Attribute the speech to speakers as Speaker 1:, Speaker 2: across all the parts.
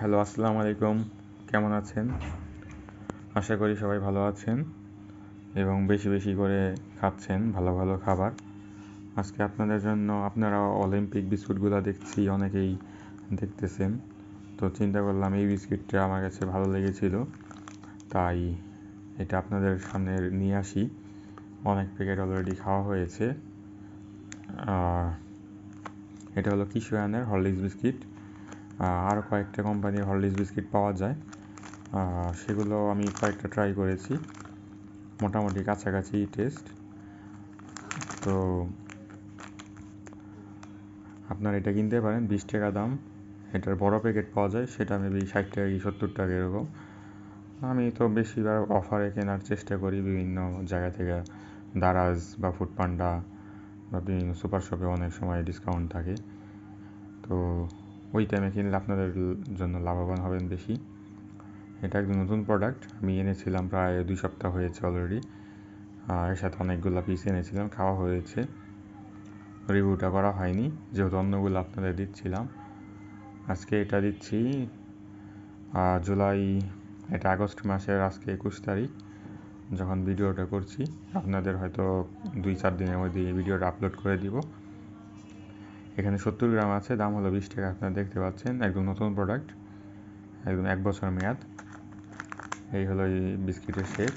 Speaker 1: Hello, আসসালামু আলাইকুম। কেমন আছেন? আশা করি সবাই ভালো আছেন এবং বেশি বেশি করে খাচ্ছেন, ভালো ভালো খাবার। আজকে আপনাদের জন্য আপনারা অলিম্পিক বিস্কুটগুলো দেখছি, অনেকেই দেখতেছেন। তো চিন্তা করলাম এই বিস্কিটটা আমার কাছে ভালো লেগেছিল, তাই এটা আপনাদের সামনে নিয়ে আসি। অনেক প্যাকেট অলরেডি খাওয়া হয়েছে। এটা হলো কিশোয়ানের হরলিক্স বিস্কিট। আরও কয়েকটা কোম্পানির হরলিক্স বিস্কিট পাওয়া যায়। সেগুলো আমি কয়েকটা ট্রাই করেছি। মোটামুটি কাছাকাছি টেস্ট তো আপনার এটা কিনতে পারেন, বিশ টাকা দাম। এটার বড় প্যাকেট পাওয়া যায়, সেটা মেবি ষাট টাকা কি সত্তর টাকা এরকম। আমি তো বেশিরভাগ অফারে কেনার চেষ্টা করি বিভিন্ন জায়গা থেকে। দারাজ বা ফুড পান্ডা বা বিভিন্ন সুপার শপে অনেক সময় ডিসকাউন্ট থাকে। তো ওই টাইমে কিনলে আপনাদের জন্য লাভবান হবেন বেশি। এটা একদম নতুন প্রোডাক্ট আমি এনেছিলাম প্রায় দুই সপ্তাহ হয়েছে অলরেডি এর সাথে অনেকগুলো পিস এনেছিলাম, খাওয়া হয়েছে। রিভিউটা করা হয়নি, যেহেতু অন্যগুলো আপনাদের দিচ্ছিলাম। আজকে এটা দিচ্ছি জুলাই, এটা আগস্ট মাসের আজকে একুশ তারিখ। যখন ভিডিওটা করছি, আপনাদের হয়তো দুই চার দিনের মধ্যে এই ভিডিওটা আপলোড করে দিব। এখানে সত্তর গ্রাম আছে, দাম হলো বিশ টাকা। আপনারা দেখতে পাচ্ছেন, একদম নতুন প্রোডাক্ট একদম এক বছর মেয়াদ। এই হলো এই বিস্কিটের শেপ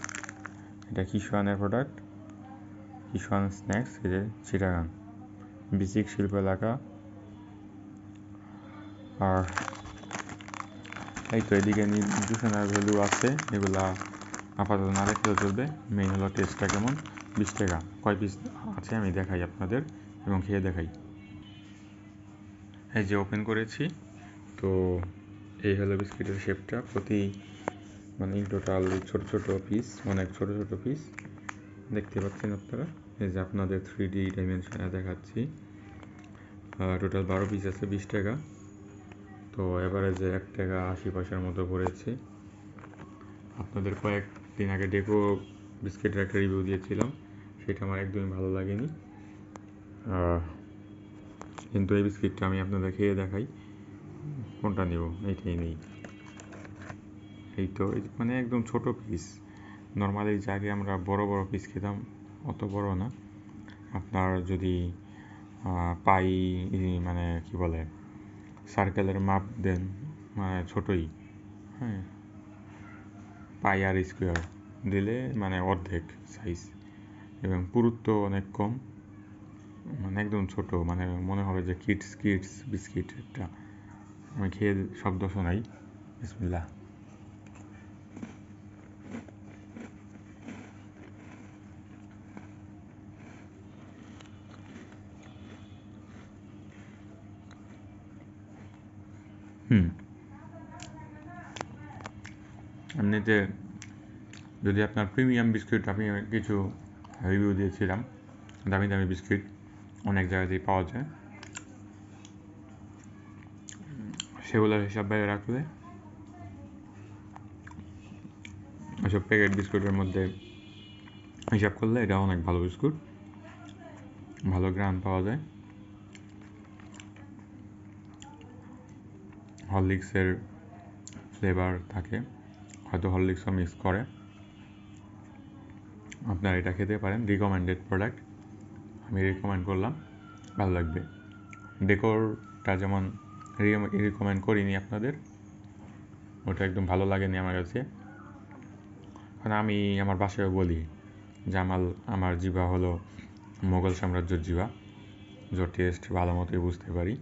Speaker 1: এটা কিশোয়ানের প্রোডাক্ট কিশোয়ান স্ন্যাক্স এই যে চিটাগাং। বিসিক শিল্প এলাকা। আর এই তো এদিকে নিউট্রিশনাল ভ্যালু আছে, এগুলা আপাতত না দেখলেও চলবে। মেইন হলো টেস্টটা কেমন? বিশ টাকা। কয় পিস আছে আমি দেখাই আপনাদের এবং খেয়ে দেখাই। এই যে ওপেন করেছি। তো এই হলো বিস্কিটের শেপটা প্রতি মানে টোটাল ছোট ছোট পিস অনেক ছোট ছোট পিস দেখতে পাচ্ছেন আপনারা? এই যে আপনাদের থ্রি ডি ডাইমেনশনে দেখাচ্ছি। টোটাল বারো পিস আছে, বিশ টাকা। তো এভারেজে এক টাকা আশি পয়সার মতো পড়েছে। আপনাদের কয়েকদিন আগে ডেকো বিস্কিটের একটা রিভিউ দিয়েছিলাম। সেটা আমার একদমই ভালো লাগেনি। কিন্তু এই বিস্কিটটা আমি আপনাদের খেয়ে দেখাই। কোনটা নেব? এইটাই নেই। এই তো মানে একদম ছোট পিস নর্মালি যাকে আমরা বড় বড় পিস খেতাম, অত বড় না। আপনার যদি পাই মানে কি বলে সার্কেলের মাপ দেন মানে ছোটই। হ্যাঁ। পাই আর স্কোয়ার দিলে মানে অর্ধেক সাইজ এবং পুরুত্ব অনেক কম। মানে একদম ছোট মানে মনে হবে যে কিডস কিডস বিস্কিট একটা। আমি খেয়ে শব্দ শোনাই। বিসমিল্লা হুম। এমনিতে যদি আপনার প্রিমিয়াম বিস্কিট আমি কিছু রিভিউ দিয়েছিলাম, দামি দামি বিস্কিট অনেক জায়গাতেই পাওয়া যায়। সেগুলোর হিসাব বাইরে রাখলে ওইসব প্যাকেট বিস্কুটের মধ্যে হিসাব করলে এটা অনেক ভালো বিস্কুট। ভালো গ্রাম পাওয়া যায়। হরলিক্সের ফ্লেভার থাকে। হয়তো হরলিক্সও মিক্স করে। আপনারা এটা খেতে পারেন। রিকমেন্ডেড প্রোডাক্ট আমি রিকমেন্ড করলাম, ভালো লাগবে। ডেকোরটা যেমন রিকমেন্ড করিনি আপনাদের, ওটা একদম ভালো লাগেনি আমার কাছে। কারণ আমি আমার বাসায় বলি আমার আমার জিবা হলো মোগল সাম্রাজ্যের জিবা যার টেস্ট ভালো মতোই বুঝতে পারি,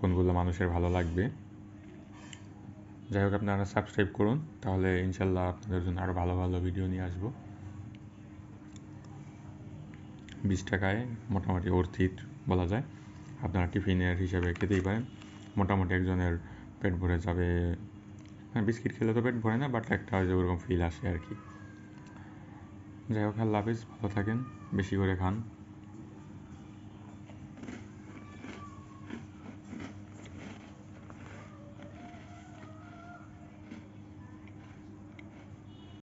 Speaker 1: কোনগুলো মানুষের ভালো লাগবে। যাই হোক, আপনারা সাবস্ক্রাইব করুন, তাহলে ইনশাল্লাহ আপনাদের জন্য আরও ভালো ভালো ভিডিও নিয়ে আসব। বিশ টাকায় মোটামুটি অর্থিত বলা যায়। আপনারা টিফিনের হিসাবে খেতেই পারেন। মোটামুটি একজনের পেট ভরে যাবে। হ্যাঁ বিস্কিট খেলে তো পেট ভরে না বাট একটা যে ওরকম ফিল আসে আর কি। যাই হোক, আল্লাহ হাফিজ, ভালো থাকেন, বেশি করে খান।